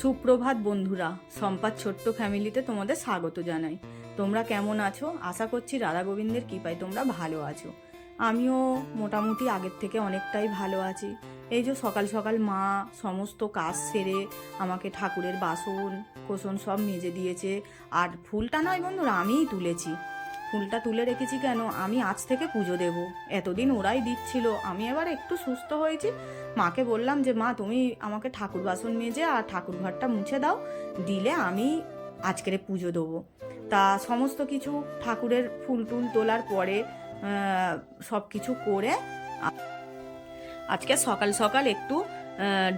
সুপ্রভাত বন্ধুরা সম্পাদ ছোট্ট ফ্যামিলিতে তোমাদের স্বাগত জানাই। তোমরা কেমন আছো? আশা করছি রাধা গোবিন্দের কৃপায় তোমরা ভালো আছো। আমিও মোটামুটি আগের থেকে অনেকটাই ভালো আছি। এই যে সকাল সকাল মা সমস্ত কাজ সেরে আমাকে ঠাকুরের বাসন কোসন সব মেজে দিয়েছে। আর ফুলটা নয় বন্ধুরা, আমিই তুলেছি। ফুলটা তুলে রেখেছি কেন? আমি আজ থেকে পুজো দেব। এতদিন ওরাই দিচ্ছিল। আমি এবার একটু সুস্থ হয়েছি। মাকে বললাম যে, মা, তুমি আমাকে ঠাকুর বাসন মেজে আর ঠাকুর ঘরটা মুছে দাও। দিলে আমি আজকের পুজো দেবো। তা সমস্ত কিছু ঠাকুরের ফুল টুল তোলার পরে সব কিছু করে আজকে সকাল সকাল একটু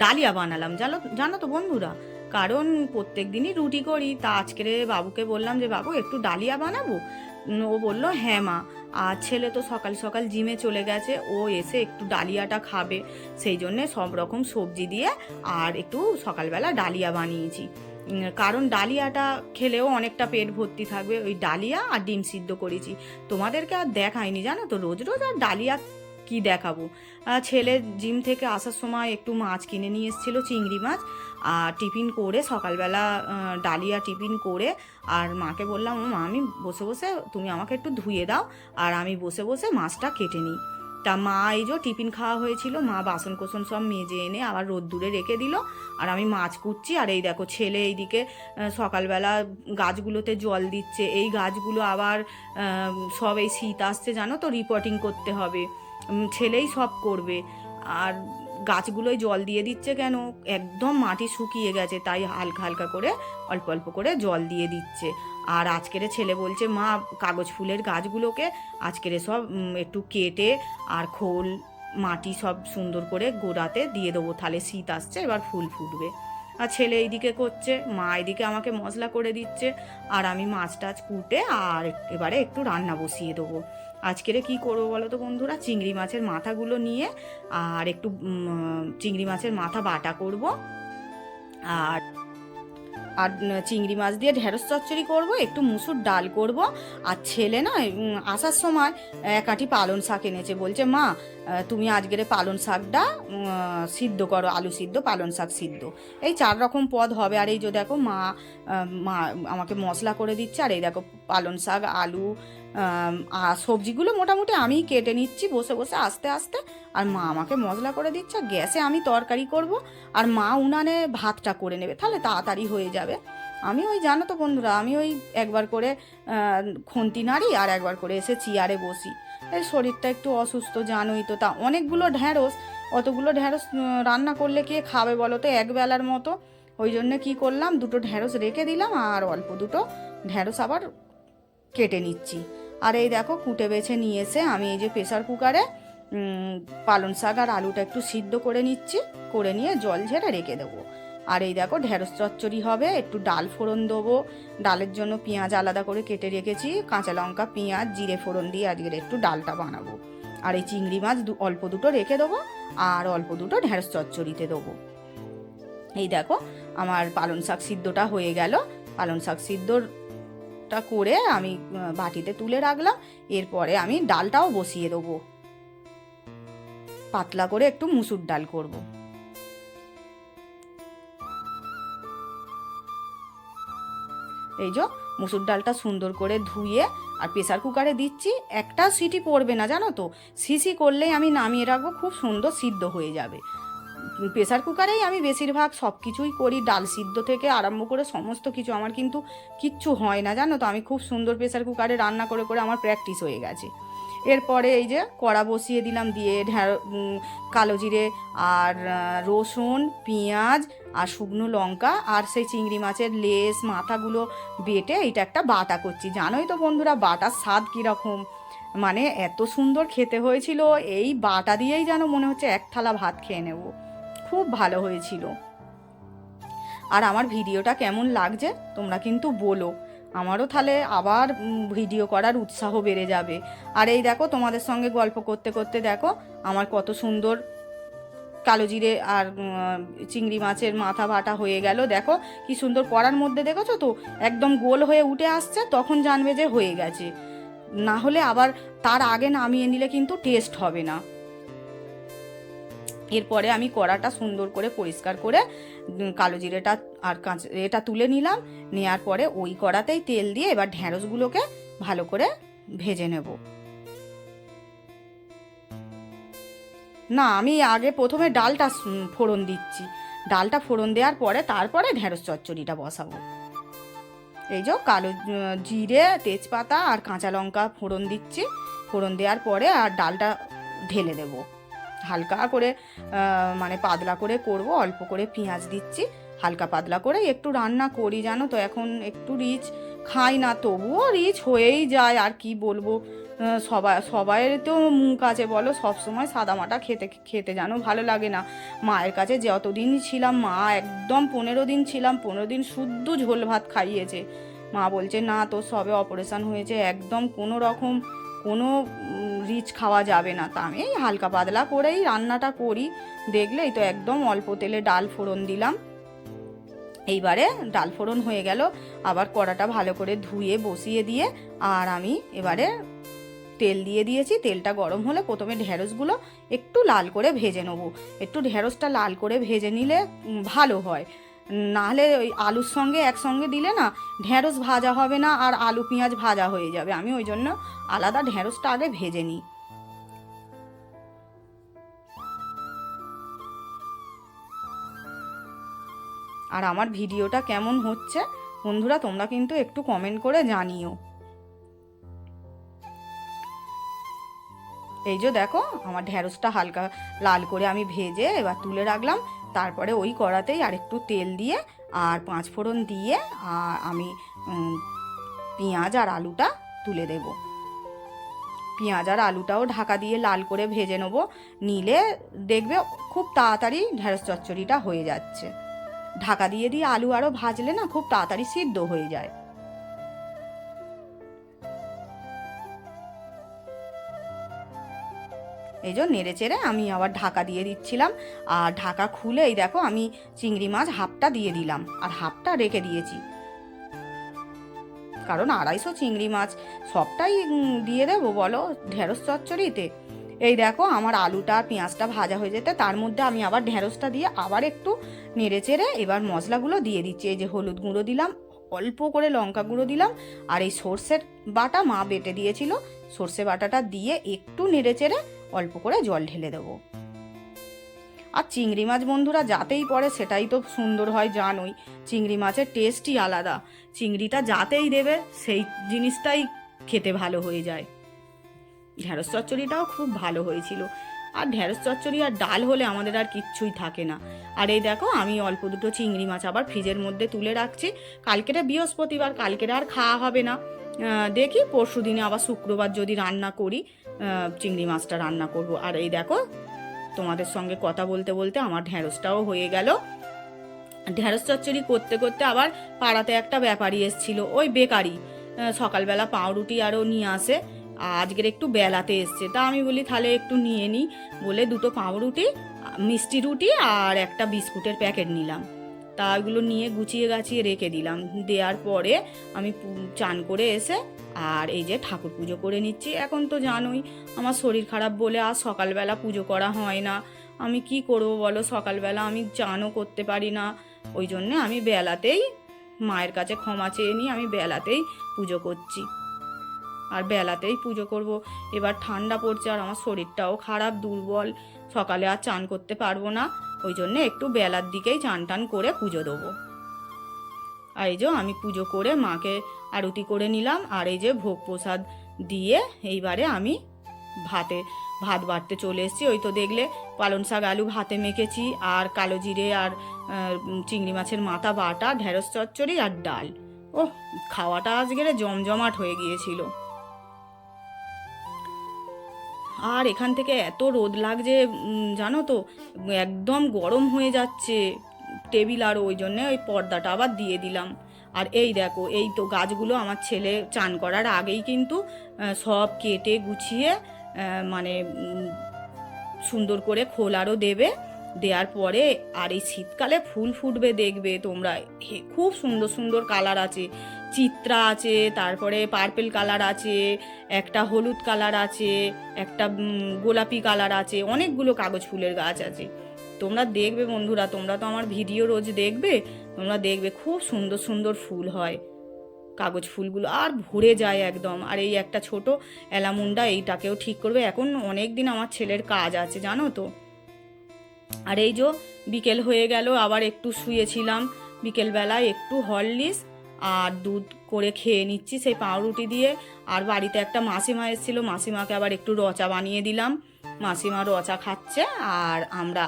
ডালিয়া বানালাম। জানো জানো তো বন্ধুরা? কারণ প্রত্যেক দিনই রুটি করি। তা আজকের বাবুকে বললাম যে, বাবু, একটু ডালিয়া বানাবো? ও বলল হ্যাঁ মা, আর ছেলে তো সকাল সকাল জিমে চলে গেছে, ও এসে একটু ডালিয়াটা খাবে। সেই জন্যে সব রকম সবজি দিয়ে আর একটু সকালবেলা ডালিয়া বানিয়েছি। কারণ ডালিয়াটা খেলেও অনেকটা পেট ভর্তি থাকবে। ওই ডালিয়া আর ডিম সিদ্ধ করেছি। তোমাদেরকে আর দেখায়নি জানো তো? রোজ রোজ আর ডালিয়া কি দেখাবো? ছেলে জিম থেকে আসার সময় একটু মাছ কিনে নিয়ে এসেছিল, চিংড়ি মাছ, আর টিফিন করে সকালবেলা ডালিয়া টিফিন করে, আর মাকে বললাম, মা, আমি বসে বসে তুমি আমাকে একটু ধুয়ে দাও, আর আমি বসে বসে মাছটা কেটে নিই। তা মা, এই যে টিফিন খাওয়া হয়েছিল, মা বাসন কোসন সব মেজে এনে আবার রোদ্দুরে রেখে দিল, আর আমি মাছ কুটছি, আর এই দেখো ছেলে এইদিকে সকালবেলা গাছগুলোতে জল দিচ্ছে, এই গাছগুলো আবার সব এই শীত আসছে, জানো তো রিপোর্টিং করতে হবে। ছেলেই সব করবে। আর গাছগুলোয় জল দিয়ে দিচ্ছে কেন? একদম মাটি শুকিয়ে গেছে, তাই হালকা হালকা করে অল্প অল্প করে জল দিয়ে দিচ্ছে। আর আজকের ছেলে বলছে, মা, কাগজ ফুলের গাছগুলোকে আজকের সব একটু কেটে আর খোল, মাটি সব সুন্দর করে গোড়াতে দিয়ে দেবো। তাহলে শীত আসছে, এবার ফুল ফুটবে। আর ছেলে এইদিকে করছে, মা এদিকে আমাকে মশলা করে দিচ্ছে, আর আমি মাছ টাছ কুটে আর এবারে একটু রান্না বসিয়ে দেবো। আজকেরে কি করব বলো তো বন্ধুরা? চিংড়ি মাছের মাথাগুলো নিয়ে আর একটু চিংড়ি মাছের মাথা বাটা করব। আর আর চিংড়ি মাছ দিয়ে ঢেঁড়স চচ্চড়ি করব, একটু মুসুর ডাল করব। আর ছেলে না আসার সময় এক আঁটি পালন শাক এনেছে, বলছে, মা তুমি আজকের পালন শাকটা সিদ্ধ করো, আলু সিদ্ধ, পালন শাক সিদ্ধ। এই চার রকম পদ হবে, আর এই যে দেখো মা মা আমাকে মশলা করে দিচ্ছে, আর এই দেখো পালন শাক, আলু আর সবজিগুলো মোটামুটি আমি কেটে নিচ্ছি বসে বসে আস্তে আস্তে। আর মা আমাকে মশলা করে দিচ্ছে গ্যাসে আমি তরকারি করব, আর মা উনানে ভাতটা করে নেবে, তাহলে তাড়াতাড়ি হয়ে যাবে। আমি ওই, জানো তো বন্ধুরা, আমি ওই একবার করে খুন্তি নাড়ি, আর একবার করে এসে চেয়ারে বসি। শরীরটা একটু অসুস্থ জানোই তো। তা অনেকগুলো ঢ্যাঁড়স অতগুলো ঢ্যাঁড়স রান্না করলে কে খাবে বলো তো? একবেলার মতো। ওই জন্য কী করলাম দুটো ঢ্যাঁড়স রেখে দিলাম আর অল্প দুটো ঢ্যাঁড়স আবার কেটে নিচ্ছি। আর এই দেখো কুটে বেছে নিয়ে এসে আমি এই যে প্রেশার কুকারে উম, পালং শাক আর আলুটা একটু সিদ্ধ করে নিচ্ছি করে নিয়ে জল ঝেড়ে রেখে দেবো। আর এই দেখো ঢেঁড়স চচ্চড়ি হবে, একটু ডাল ফোড়ন দেবো। ডালের জন্য পেঁয়াজ আলাদা করে কেটে রেখেছি, কাঁচা লঙ্কা, পেঁয়াজ, জিরে ফোড়ন দিয়ে আজকের একটু ডালটা বানাবো। আর এই চিংড়ি মাছ অল্প দুটো রেখে দেবো, আর অল্প দুটো ঢেঁড়স চচ্চড়িতে দেবো। এই দেখো আমার পালং শাক সিদ্ধটা হয়ে গেল। পালং শাক সিদ্ধটা করে আমি বাটিতে তুলে রাখলাম, এরপরে আমি ডালটাও বসিয়ে দেবো। পাতলা করে একটু মুসুর ডাল করব। এই যে মুসুর ডালটা সুন্দর করে ধুয়ে আর প্রেসার কুকারে দিচ্ছি, একটা সিটি পড়বে না, জানো তো? সিসি করলেই আমি নামিয়ে রাখব, খুব সুন্দর সিদ্ধ হয়ে যাবে। প্রেসার কুকারেই আমি বেশিরভাগ সব কিছুই করি, ডাল সিদ্ধ থেকে আরম্ভ করে সমস্ত কিছু। আমার কিন্তু কিচ্ছু হয় না, জানো তো? আমি খুব সুন্দর প্রেসার কুকারে রান্না করে করে আমার প্র্যাকটিস হয়ে গেছে। এরপরে এই যে কড়া বসিয়ে দিলাম, দিয়ে ঢ্যাঁ কালো জিরে আর রসুন, পেঁয়াজ আর শুকনো লঙ্কা আর সেই চিংড়ি মাছের লেস, মাথাগুলো বেটে এইটা একটা বাটা করছি। জানোই তো বন্ধুরা বাটার স্বাদ কীরকম। মানে এত সুন্দর খেতে হয়েছিল, এই বাটা দিয়েই যেন মনে হচ্ছে এক থালা ভাত খেয়ে নেব। খুব ভালো হয়েছিল। আর আমার ভিডিওটা কেমন লাগছে তোমরা কিন্তু বলো। আমারও তাহলে আবার ভিডিও করার উৎসাহ বেড়ে যাবে। আর এই দেখো, তোমাদের সঙ্গে গল্প করতে করতে দেখো, আমার কত সুন্দর কালো জিরে আর চিংড়ি মাছের মাথা বাটা হয়ে গেল। দেখো, কি সুন্দর করার মধ্যে দেখেছ তো? একদম গোল হয়ে উঠে আসছে, তখন জানবে যে হয়ে গেছে। না হলে আবার তার আগে নামিয়ে নিলে কিন্তু টেস্ট হবে না। এরপরে আমি কড়াটা সুন্দর করে পরিষ্কার করে কালো জিরেটা আর কাঁচা, এটা তুলে নিলাম। নেওয়ার পরে ওই কড়াতেই তেল দিয়ে এবার ঢ্যাঁড়সগুলোকে ভালো করে ভেজে নেব। না, আমি আগে প্রথমে ডালটা ফোড়ন দিচ্ছি। ডালটা ফোড়ন দেওয়ার পরে তারপরে ঢ্যাঁড়স চচ্চড়িটা বসাবো। এই যে কালো জিরে, তেজপাতা আর কাঁচা লঙ্কা ফোড়ন দিচ্ছি। ফোড়ন দেওয়ার পরে আর ডালটা ঢেলে দেবো। হালকা করে মানে পাতলা করে করব, অল্প করে পেঁয়াজ দিচ্ছি, হালকা পাতলা করে একটু রান্না করি, জানো তো, এখন একটু রিচ খাই না, তবুও রিচ হয়েই যায়, আর কি বলব? সবাই, সবাইয়ের তো মুখ আছে, বলো, সবসময় সাদামাটা খেতে খেতে জানো ভালো লাগে না। মায়ের কাছে যতদিন ছিলাম, মা একদম পনেরো দিন ছিলাম, পনেরো দিন শুদ্ধ ঝোল ভাত খাইয়েছে। মা বলছে, না, তোর সবে অপারেশন হয়েছে, একদম কোনো রকম কোনো রিচ খাওয়া যাবে না। তা আমি এই হালকা পাতলা করেই রান্নাটা করি। দেখলেই তো একদম অল্প তেলে ডাল ফোড়ন দিলাম। এইবারে ডাল ফোড়ন হয়ে গেল। আবার কড়াটা ভালো করে ধুয়ে, বসিয়ে দিয়ে আর আমি এবারে তেল দিয়ে দিয়েছি। তেলটা গরম হলে প্রথমে ঢেঁড়সগুলো একটু লাল করে ভেজে নেব। একটু ঢেঁড়সটা লাল করে ভেজে নিলে ভালো হয়। নাহলে ওই আলুর সঙ্গে একসঙ্গে দিলে না ঢেঁড়স ভাজা হবে না আর আলু পেঁয়াজ ভাজা হয়ে যাবে। আমি ওই জন্য আলাদা ঢেঁড়সটা আগে ভেজে নিই। আর আমার ভিডিওটা কেমন হচ্ছে বন্ধুরা, তোমরা কিন্তু একটু কমেন্ট করে জানিও। এই যে দেখো, আমার ঢ্যাঁড়সটা হালকা লাল করে আমি ভেজে এবার তুলে রাখলাম। তারপরে ওই কড়াতেই আর একটু তেল দিয়ে আর পাঁচ ফোড়ন দিয়ে আর আমি পেঁয়াজ আর আলুটা তুলে দেব। পেঁয়াজ আর আলুটাও ঢাকা দিয়ে লাল করে ভেজে নেব। নিলে দেখবে খুব তাড়াতাড়ি ঢেঁড়স চচ্চড়িটা হয়ে যাচ্ছে। ঢাকা দিয়ে দিয়ে আলু আরও ভাজলে না খুব তাড়াতাড়ি সিদ্ধ হয়ে যায়। এই জন্য নেড়ে চেড়ে আমি আবার ঢাকা দিয়ে দিচ্ছিলাম। আর ঢাকা খুলে এই দেখো আমি চিংড়ি মাছ হাফটা দিয়ে দিলাম আর হাফটা রেখে দিয়েছি। কারণ আড়াইশো চিংড়ি মাছ সবটাই দিয়ে দেবো বলো ঢেঁড়স চচ্চড়িতে। এই দেখো আমার আলুটা, পেঁয়াজটা ভাজা হয়ে যেতে তার মধ্যে আমি আবার ঢেঁড়সটা দিয়ে আবার একটু নেড়ে চেড়ে এবার মশলাগুলো দিয়ে দিচ্ছি। এই যে হলুদ গুঁড়ো দিলাম, অল্প করে লঙ্কা গুঁড়ো দিলাম আর এই সর্ষের বাটা মা বেটে দিয়েছিল। সর্ষে বাটাটা দিয়ে একটু নেড়ে চেড়ে অল্প করে জল ঢেলে দেবো। আর চিংড়ি মাছ বন্ধুরা, যাতেই পড়ে সেটাই তো সুন্দর হয়, জানোই। চিংড়ি মাছের টেস্টই আলাদা। চিংড়িটা যাতেই দেবে, সেই জিনিসটাই খেতে ভালো হয়ে যায়। ঢ্যাঁড়স চচ্চড়িটাও খুব ভালো হয়েছিল। আর ঢ্যাঁড়স চচ্চড়ি আর ডাল হলে আমাদের আর কিচ্ছুই থাকে না। আর এই দেখো, আমি অল্প দুটো চিংড়ি মাছ আবার ফ্রিজের মধ্যে তুলে রাখছি। কালকেটা বৃহস্পতিবার, কালকের আর খাওয়া হবে না। দেখি পরশু দিনে আবার শুক্রবার যদি রান্না করি চিংড়ি মাছটা রান্না করব। আর এই দেখো, তোমাদের সঙ্গে কথা বলতে বলতে আমার ঢ্যাঁড়সটাও হয়ে গেল। ঢ্যাঁড়স চচ্চড়ি করতে করতে আবার পাড়াতে একটা ব্যাপারী এসছিল, ওই বেকারি সকালবেলা পাউরুটি আরও নিয়ে আসে, আজকের একটু বেলাতে এসছে। তা আমি বলি, তাহলে একটু নিয়ে নিই বলে দুটো পাউরুটি, মিষ্টি রুটি আর একটা বিস্কুটের প্যাকেট নিলাম। তা ওগুলো নিয়ে গুছিয়ে গাছিয়ে রেখে দিলাম। দেওয়ার পরে আমি চান করে এসে আর এই যে ঠাকুর পুজো করে নিচ্ছি। এখন তো জানোই, আমার শরীর খারাপ বলে আর সকালবেলা পুজো করা হয় না। আমি কি করব বলো? সকালবেলা আমি চানও করতে পারি না। ওই জন্যে আমি বেলাতেই মায়ের কাছে ক্ষমা চেয়ে নিয়ে আমি বেলাতেই পুজো করছি। আর বেলাতেই পুজো করব। এবার ঠান্ডা পড়ছে আর আমার শরীরটাও খারাপ, দুর্বল। সকালে আর চান করতে পারব না। ওই জন্যে একটু বেলার দিকেই চান টান করে পুজো দেবো। আর এই যে আমি পুজো করে মাকে আরতি করে নিলাম, আর এই যে ভোগ প্রসাদ দিয়ে এইবারে আমি ভাতে, ভাত বাড়তে চলে এসেছি। ওই তো দেখলে পালন শাক, আলু ভাতে মেখেছি, আর কালো জিরে, আর চিংড়ি মাছের মাথা বাটা, ঢেঁড়স চচ্চড়ি, আর ডাল। ও খাওয়াটা আজকের জমজমাট হয়ে গিয়েছিল। আর এখান থেকে এত রোদ লাগছে জানো তো? একদম গরম হয়ে যাচ্ছে টেবিল আর ওই জন্যে ওই পর্দাটা আবার দিয়ে দিলাম। আর এই দেখো, এই তো গাছগুলো আমার ছেলে চান করার আগেই কিন্তু সব কেটে গুছিয়ে মানে সুন্দর করে খোলারও দেবে। দেওয়ার পরে আর এই শীতকালে ফুল ফুটবে দেখবে তোমরা। খুব সুন্দর সুন্দর কালার আছে। চিত্রা আছে, তারপরে পার্পেল কালার আছে, একটা হলুদ কালার আছে, একটা গোলাপি কালার আছে, অনেকগুলো কাগজ ফুলের গাছ আছে। তোমরা দেখবে বন্ধুরা, তোমরা তো আমার ভিডিও রোজ দেখবে, তোমরা দেখবে খুব সুন্দর সুন্দর ফুল হয় কাগজ ফুলগুলো, আর ভরে যায় একদম। আর এই একটা ছোট এলামুন্ডা এইটাকেও ঠিক করবে। এখন অনেক দিন আমার ছেলের কাজ আছে, জানো তো? আর এই যে বিকেল হয়ে গেল, আবার একটু শুয়েছিলাম। বিকেলবেলায় একটু হরলিক্স আর দুধ করে খেয়ে নিচ্ছি সেই পাউরুটি দিয়ে। আর বাড়িতে একটা মাসিমা এসেছিল, মাসিমাকে আবার একটু রচা বানিয়ে দিলাম। মাসিমা রচা খাচ্ছে আর আমরা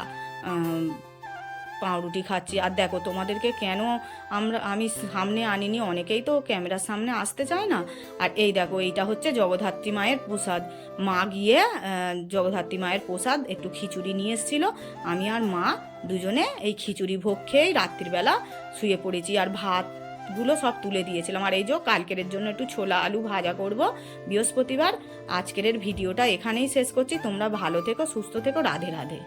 পাউরুটি খাচ্ছি। আর দেখো, তোমাদেরকে কেন আমরা, আমি সামনে আনিনি, অনেকেই তো ক্যামেরার সামনে আসতে চায় না। আর এই দেখো, এইটা হচ্ছে জগদ্ধাত্রী মায়ের প্রসাদ। মা গিয়ে জগদ্ধাত্রী মায়ের প্রসাদ, একটু খিচুড়ি নিয়ে এসেছিল। আমি আর মা দুজনে এই খিচুড়ি ভোগ খেয়েই রাত্রিবেলা শুয়ে পড়েছি। আর ভাতগুলো সব তুলে দিয়েছিলাম। আর এই যে কালকের জন্য একটু ছোলা আলু ভাজা করব বৃহস্পতিবার। আজকের ভিডিওটা এখানেই শেষ করছি। তোমরা ভালো থেকো, সুস্থ থেকো। রাধে রাধে।